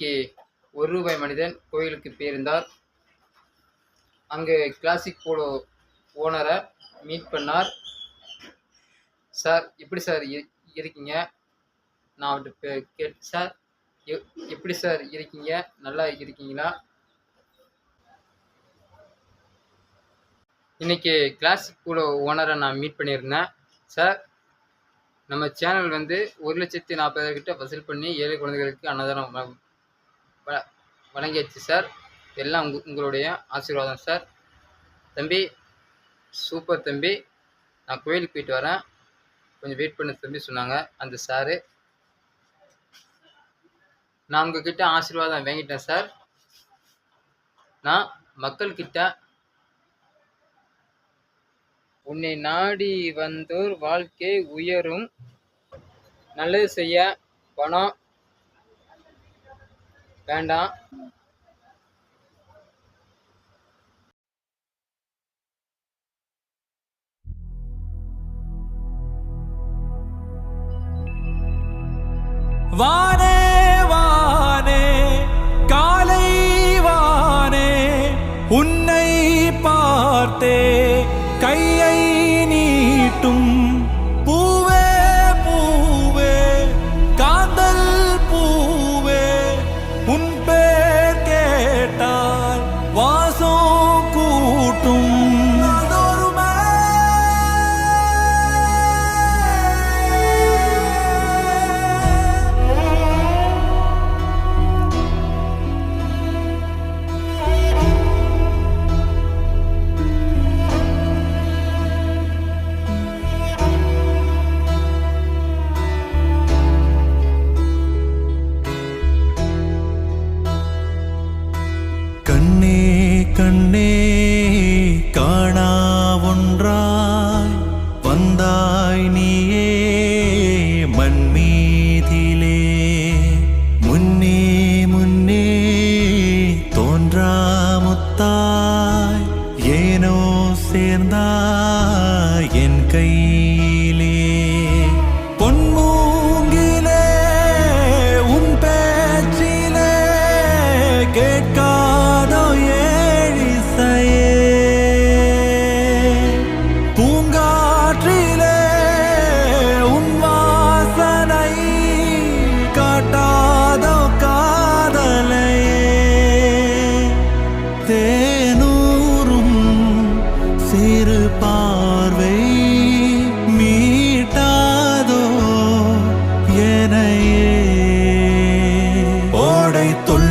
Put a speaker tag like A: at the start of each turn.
A: K ஒரு ரூபாய் மனிதன் கோயிலுக்கு போயிருந்தார் அங்கே கிளாசிக் போலோ ஓனரை மீட் பண்ணார். சார் எப்படி சார் இ- இருக்கீங்க? நான் அவர்கிட்ட கேட்டு சார் எப்படி சார் இருக்கீங்க? நல்லா இருக்கீங்களா? இன்னைக்கு கிளாசிக் போலோ ஓனரை நான் மீட் பண்ணியிருந்தேன். சார் நம்ம சேனல் வந்து ஒரு லட்சத்தி நாற்பதாயிரக்கிட்ட வசூல் பண்ணி ஏழை குழந்தைகளுக்கு அன்னதானம் வழங்கியாச்சு சார். எல்லாம் உங்க உங்களுடைய ஆசீர்வாதம் சார். தம்பி சூப்பர் தம்பி. நான் கோயிலுக்கு போயிட்டு வரேன். கொஞ்சம் வெயிட் பண்ண தம்பி சொன்னாங்க. அந்த சாரு. நான் உங்ககிட்ட ஆசீர்வாதம் வாங்கிட்டேன் சார். நான் மக்கள்கிட்ட உன்னை நாடி வந்தோர் வாழ்க்கை உயரும். நல்லது செய்ய பணம் வேண்டாம்
B: வானே வானே காலை வானே உன்னை பார்த்தே கையை கண்ணே கண்ணே காணா ஒன்றாய் வந்தாய் நீயே மண்மீதிலே. முன்னே முன்னே தோன்றா முத்தாய் ஏனோ சேர்ந்தாய் என் கையிலே. பொன்மூங்கிலே உன் பேச்சிலே கேட்காதோ தேனூரும் சிறு பார்வை மீட்டாதோ எனையே. ஓடை தொல்